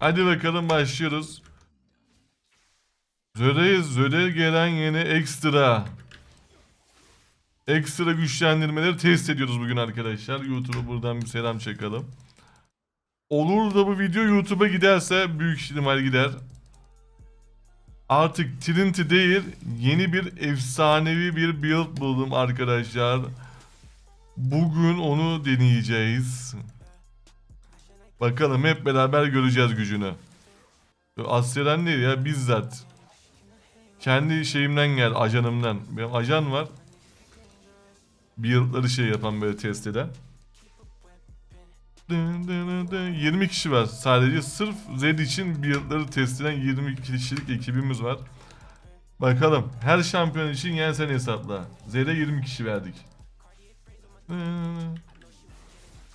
Hadi bakalım başlıyoruz. Zöre Zöre gelen yeni ekstra. Ekstra güçlendirmeleri test ediyoruz bugün arkadaşlar. YouTube'a buradan bir selam çakalım. Olur da bu video YouTube'a giderse büyük ihtimal gider. Artık Trinity değil yeni bir efsanevi bir build buldum arkadaşlar. Bugün onu deneyeceğiz. Bakalım hep beraber göreceğiz gücünü. Asya'dan değil ya bizzat. Kendi şeyimden gel ajanımdan. Benim ajan var. Build'ları şey yapan böyle test eden. Dın dın dın. 20 kişi var sadece sırf Zed için build'ları test eden 20 kişilik ekibimiz var. Bakalım her şampiyon için yen sen hesapla. Zed'e 20 kişi verdik.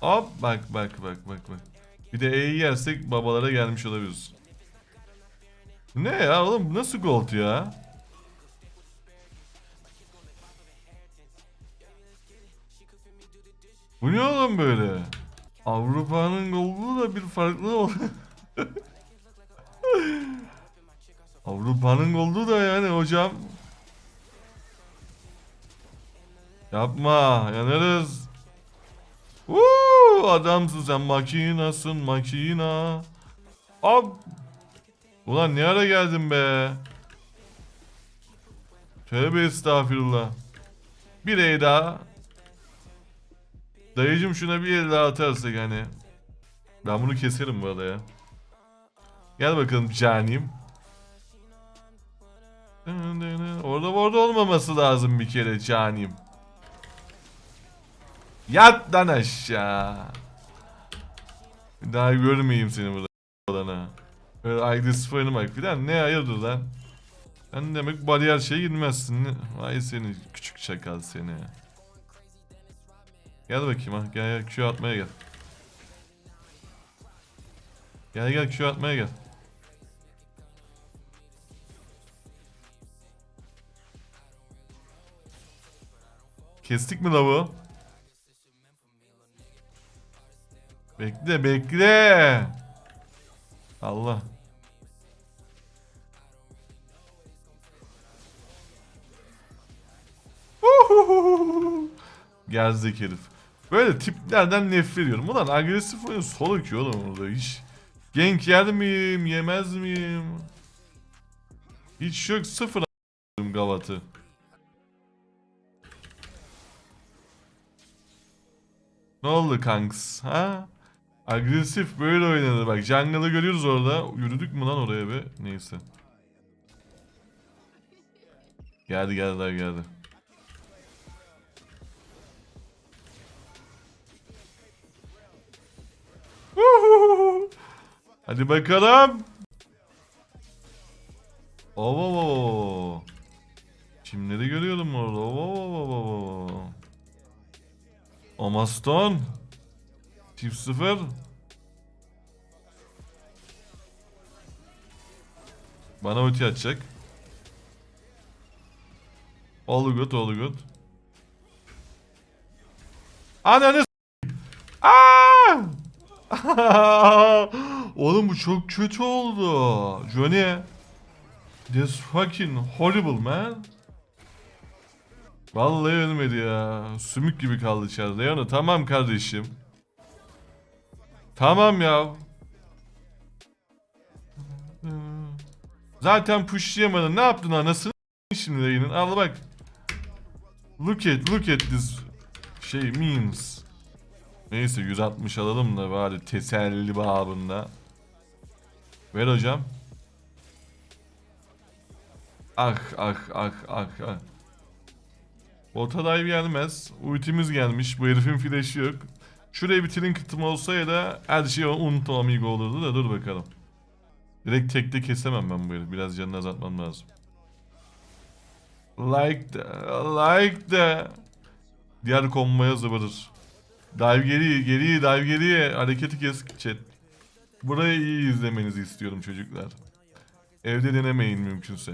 Hop bak bak bak bak bak. Bir de E'yi yersek babalara gelmiş olabiliriz. Ne ya oğlum nasıl gold ya? Bu ne oğlum böyle? Avrupa'nın goldu da bir farklı ol. Avrupa'nın goldu da yani hocam. Yapma yanarız. Uuu adamsın sen makinasın makina. Ab. Ulan ne ara geldin be? Tövbe estağfirullah. Bir el daha. Dayıcım şuna bir el daha atarsak hani. Ben bunu keserim bu arada ya. Gel bakalım canim. Orada orada olmaması lazım bir kere canim. Yat lan aşağı. Daha görmeyeyim seni burada olana. Böyle ayrı sıfırını bak filan ne hayırdır lan. Sen demek bariyer şey girmezsin. Vay seni küçük çakal seni. Gel bakayım ha gel gel Q atmaya gel. Gel gel Q atmaya gel. Kestik mi lavuğu? Bekle bekle. Allah. Gerzek herif. Böyle tiplerden nefret ediyorum. Ulan agresif oyun solo ki oğlum orada hiç. Genk yer miyim yemez miyim? Hiç yok sıfır a**ım gavatı. Ne oldu kanks ha? Agresif böyle oynanır bak jungle'ı görüyoruz orada. Yürüdük mü lan oraya be? Neyse. Geldi geldiler geldi. Hadi bakalım. Oo. Kimleri görüyorum orada? Oo. Amaston. Çift sıfır. Bana ulti atacak. All good, all good. Ananı! Oğlum bu çok kötü oldu. Johnny. This fucking horrible man. Vallahi ölmedi ya. Sümük gibi kaldı içeride. Yani tamam kardeşim. Tamam ya. Zaten pushlayamadın. Ne yaptın anasını şimdi yayının? Al bak. Look at, look at this şey means. Neyse 160 alalım da bari teselli babında. Ver hocam. Ah ah ah ah ah. Bota dive gelmez. Ultimiz gelmiş. Bu herifin flash'ı yok. Şuraya bir trinket'ım olsa ya da her şey unut amigo olurdu da dur bakalım. Direkt tekte kesemem ben bu herifi. Biraz canını azaltmam lazım. Like the, like the. Diğer komboya zıbırır. Dive geri, geri, dive geri. Hareketi kes chat. Burayı iyi izlemenizi istiyorum çocuklar. Evde denemeyin mümkünse.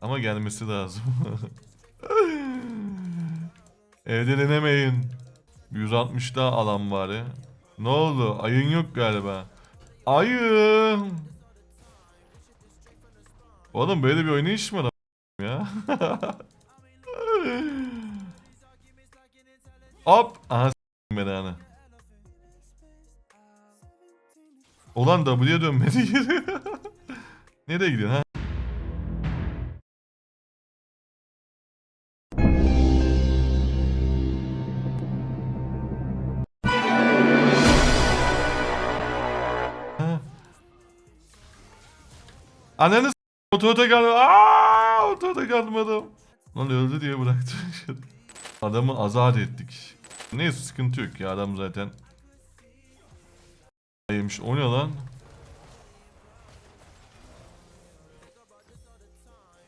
Ama gelmesi lazım. Evde denemeyin. 160 daha alan bari. Ne oldu? Ayın yok galiba. Ayı. Oğlum böyle bir oynayış mı ya? Hop. Aha belanı. Ulan W'ye dönmedi geri. Nereye gidiyorsun? Ha. Ananı s*** otoda kalmadım. Aaa otoda kalmadım. Lan öldü diye bıraktım. Adamı azat ettik. Neyse sıkıntı yok ya adam zaten. Yemiş. O ne lan?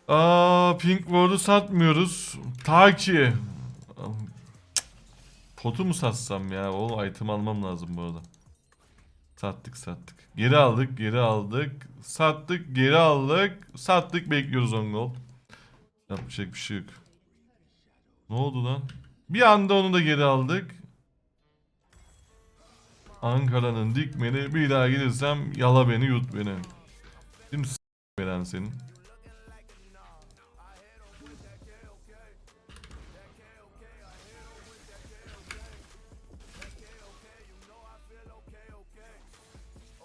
Aa Pink Ward'u satmıyoruz. Ta ki. Potu mu satsam ya? O item almam lazım bu arada. Sattık sattık. Geri aldık geri aldık. Sattık geri aldık. Sattık bekliyoruz on gold. Yapacak bir şey yok. Ne oldu lan? Bir anda onu da geri aldık. Ankara'nın dikmeni bir daha gelirsem yala beni yut beni. Şimdi s*** veren senin.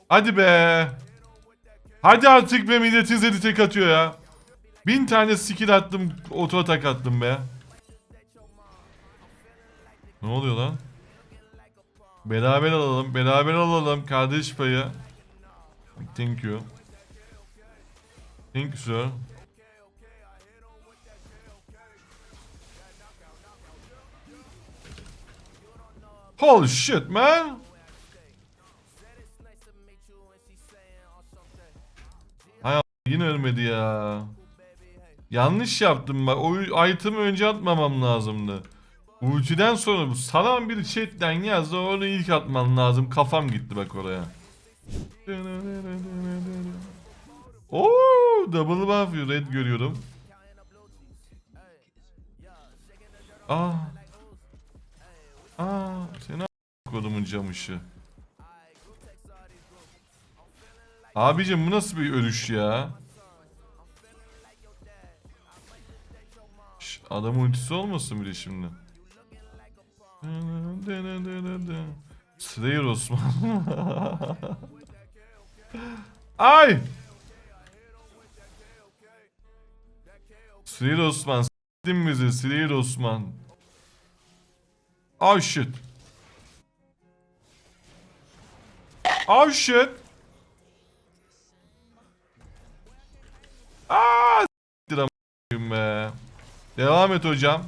Hadi be. Hadi artık be milletin zedi tek atıyor ya. Bin tane skill attım, oto atak attım be. Ne oluyor lan? Beraber alalım, beraber alalım kardeş payı. Thank you. Thank you sir. Holy shit man. Yine ölmedi ya. Yanlış yaptım bak. O item'ı önce atmamam lazımdı. Ultiden sonra bu salan bir chatten yazdı onu ilk atman lazım. Kafam gitti bak oraya. Oo, double buff red görüyorum. Aa. Aa, seni a- kodumun camışı. Abicim bu nasıl bir ölüş ya? Şş, adam ultisi olmasın bile şimdi. Slayer Osman. Ay! Slayer Osman s**tin bizi Slayer Osman. Oh shit. Oh shit. Be. Devam et hocam.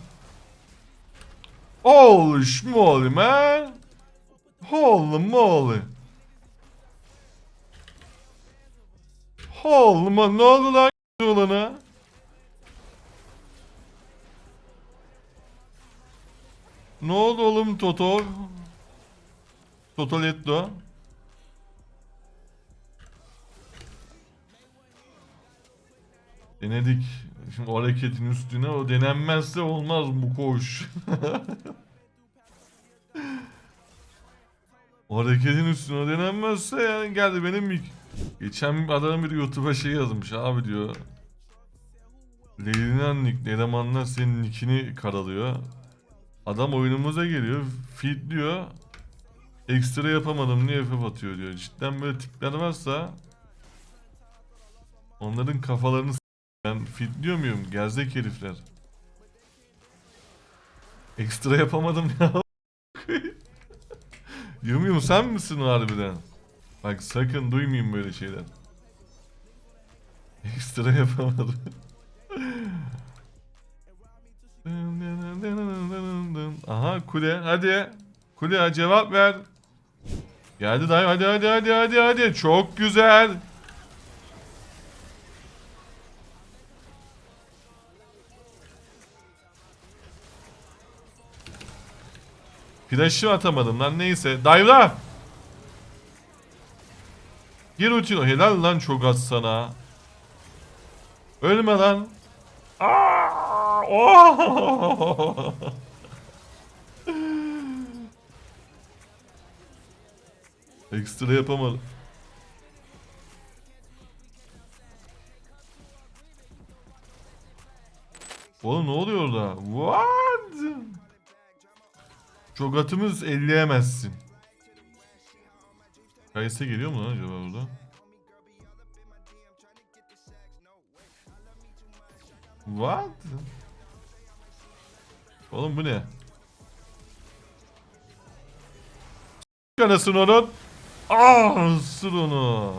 Holy schmoly man. Holy moly. Holy man ne oldu lan olana? Ne oldu oğlum Toto? Totoletto. Denedik. Şimdi o hareketin üstüne o denenmezse olmaz bu koş. o hareketin üstüne o denenmezse yani geldi benim mik. Geçen bir adam bir YouTube'a şey yazmış abi diyor. Leyli'nin nick elemanlar senin nickini karalıyor. Adam oyunumuza geliyor, feed diyor. Ekstra yapamadım niye FF atıyor diyor. Cidden böyle tipler varsa onların kafalarını ben feedliyor muyum? Gerzek herifler. Ekstra yapamadım ya. Yum yum sen misin harbiden? Bak sakın duymayayım böyle şeyler. Ekstra yapamadım. Aha kule hadi. Kule cevap ver. Geldi dayı hadi hadi hadi hadi hadi. Çok güzel. Flash'ı atamadım lan neyse. Dive'la! Gir ultino. Helal lan çok az sana. Ölme lan. Oh! Ekstra yapamadım. Oğlum ne oluyor orada? Vaaay! Çok atımız elleyemezsin. Kayısı geliyor mu lan acaba burada? What? Oğlum bu ne? Kanasın onun. Ah ısır onu.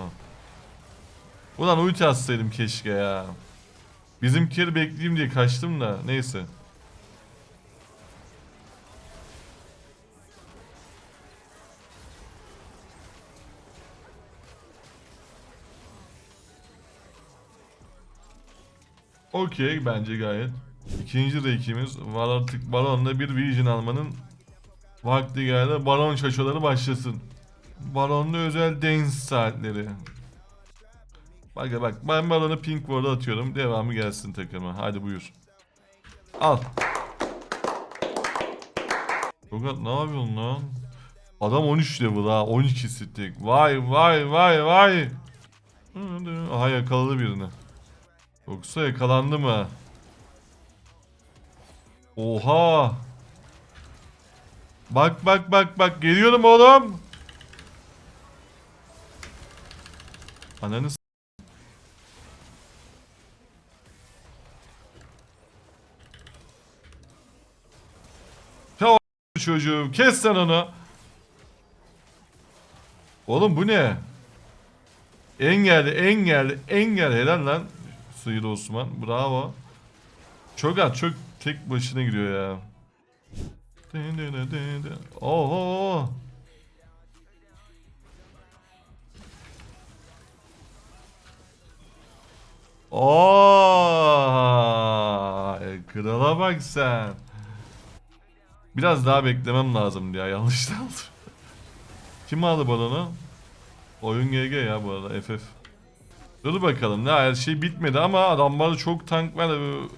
Ulan ulti atsaydım keşke ya. Bizimkileri bekleyeyim diye kaçtım da neyse. Okey bence gayet. İkinci rankimiz var artık Baron'la bir Vision almanın vakti geldi. Baron şaşoları başlasın. Baron'la özel dance saatleri. Bak bak ben Baron'a pink ward'a atıyorum. Devamı gelsin takıma. Hadi buyur. Al. Tokat ne yapıyorsun lan? Adam 13 level ha 12 stick. Vay vay vay vay. Aha yakaladı birini. Yoksa yakalandı mı? Oha. Bak bak bak bak geliyorum oğlum. Ananı Ya çocuğum kes sen onu. Oğlum bu ne? Engelli engelli engel helal lan. Sıyır Osman bravo. Çok at çok tek başına giriyor ya. Oho. Oo, krala bak sen. Biraz daha beklemem lazım ya yanlışlıkla aldım. Kim aldı balonu? Oyun GG ya bu arada FF. Dur bakalım ne her şey bitmedi ama adamlarda çok tank var. Ee,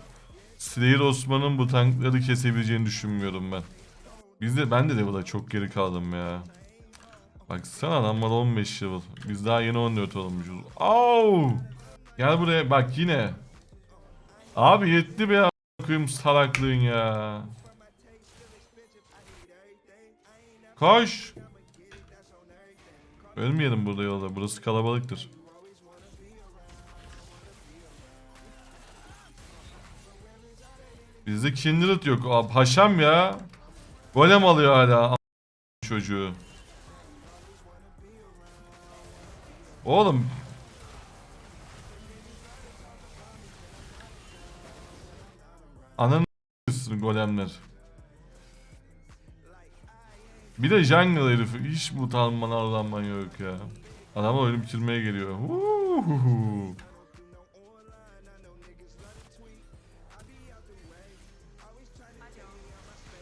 Slayer Osman'ın bu tankları kesebileceğini düşünmüyorum ben. Biz de ben de level'a çok geri kaldım ya. Baksana adamlar 15 level. Biz daha yeni 14 olmuşuz. Au! Gel buraya bak yine. Abi yetti be koyayım salaklığın ya. Koş. Ölmeyelim burada yolda. Burası kalabalıktır. Bizde Kindred yok. Aa, paşam ya. Golem alıyor hala. Çocuğu. Oğlum. Ananı golemler. Bir de jungle herifi. Hiç bu utanman arlanman yok ya. Adamı ölüm bitirmeye geliyor. Huuuhu.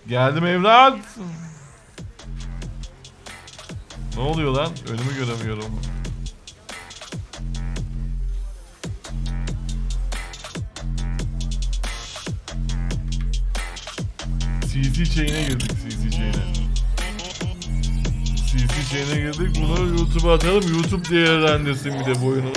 Geldim evlat. Ne oluyor lan? Önümü göremiyorum. CC chain'e girdik CC chain'e. CC chain'e girdik. Bunu YouTube'a atalım. YouTube değerlendirsin bir de bu oyunu.